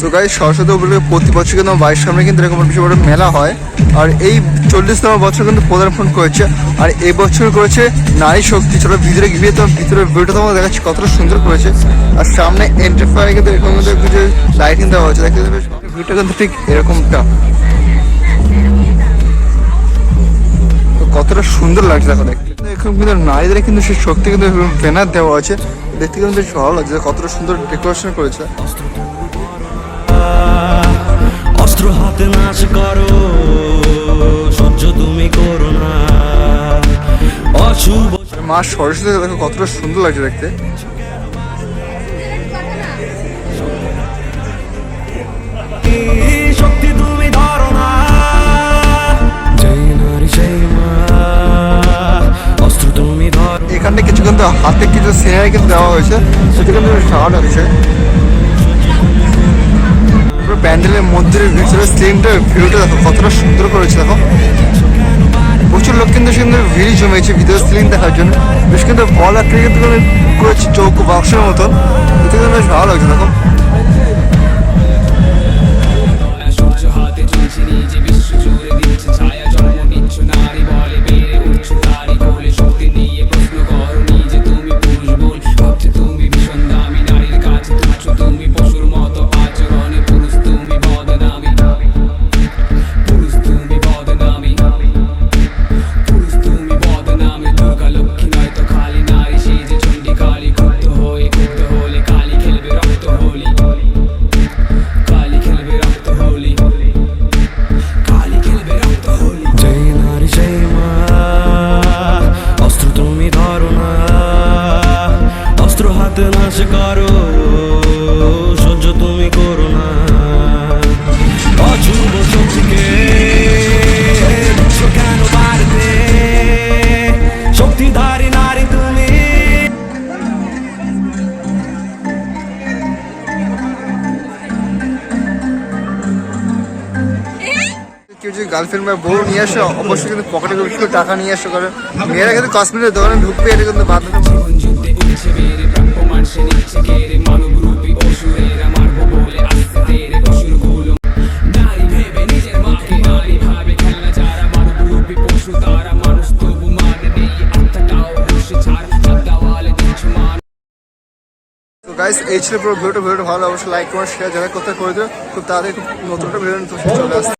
So গাই সরস্বতী উপলক্ষে প্রতি বছর কিন্তু বাড়ির সামনে কিন্তু এরকম বিশাল বড় মেলা হয়। আর এই চল্লিশতম বছর কিন্তু পদার্পণ করেছে। আর এবছর করেছে নারী শক্তি। চলো ভিতরে গিয়ে তোমার ভিতরে ভিডিওটা তোমাকে দেখাচ্ছি, কতটা সুন্দর করেছে। আর সামনে এন্ট্রি ফায়ার কিন্তু এরকম কিন্তু কিছু লাইটিং দেওয়া হয়েছে। দেখতে ভিডিওটা কিন্তু ঠিক এরকমটা। তো কতটা সুন্দর লাগছে, দেখো দেখতে। এখন কিন্তু নারীদের কিন্তু সেই শক্তি কিন্তু ব্যানার দেওয়া আছে। দেখতে কিন্তু বেশ ভালো লাগছে, কতটা সুন্দর ডেকোরেশন করেছে। মা, সরস্বতী দেখো, কতটা সুন্দর লাগছে দেখতে। এখানে কিছু কিন্তু হাতে কিছু সিনারি কিন্তু দেওয়া হয়েছে সেটা কিন্তু লাগছে পুরো প্যান্ডেলের মধ্যে ভিতরে স্ক্রিনটা ভিউটা দেখো, কতটা সুন্দর করেছে দেখো। প্রচুর লোক কিন্তু সেখানে ভিড় জমেছে, ভিতরে স্ক্রিন দেখার জন্য। বেশ কিন্তু বল একটা কিন্তু করে করেছে চৌক বাক্সের মতন। এতে কিন্তু বেশ ভালো লাগছে, দেখো। করো সহ্য তুমি করো না। অশুভ শক্তিকে কেন বাড়তে শক্তিধারী নারী তুমি। কেউ যদি গার্লফ্রেন্ড বা বউ নিয়ে আসে, অবশ্যই কিন্তু পকেটে কিছু টাকা নিয়ে আসো, কারণ মেয়েরা কিন্তু কসমেটিকের দোকানে ঢুকবে, এটা কিন্তু বাধ্যতা সে নিচ্ছে মানব রূপী অসুরেরা মারবো বলে আসতে তেরে অসুরগুলো। ভেবে নিজের মাকে নারী ভাবে খেলনা যারা মানব রূপী পশু, তারা মানুষ, তবু মানে নেই আত্মাটাও বসে ছাড় গাইস এই ছিল পুরো ভিডিওটা। ভিডিওটা ভালো অবশ্যই লাইক কমেন্ট শেয়ার যারা কোথায় করে দিও খুব তাড়াতাড়ি নতুন একটা ভিডিও চলে আসছে।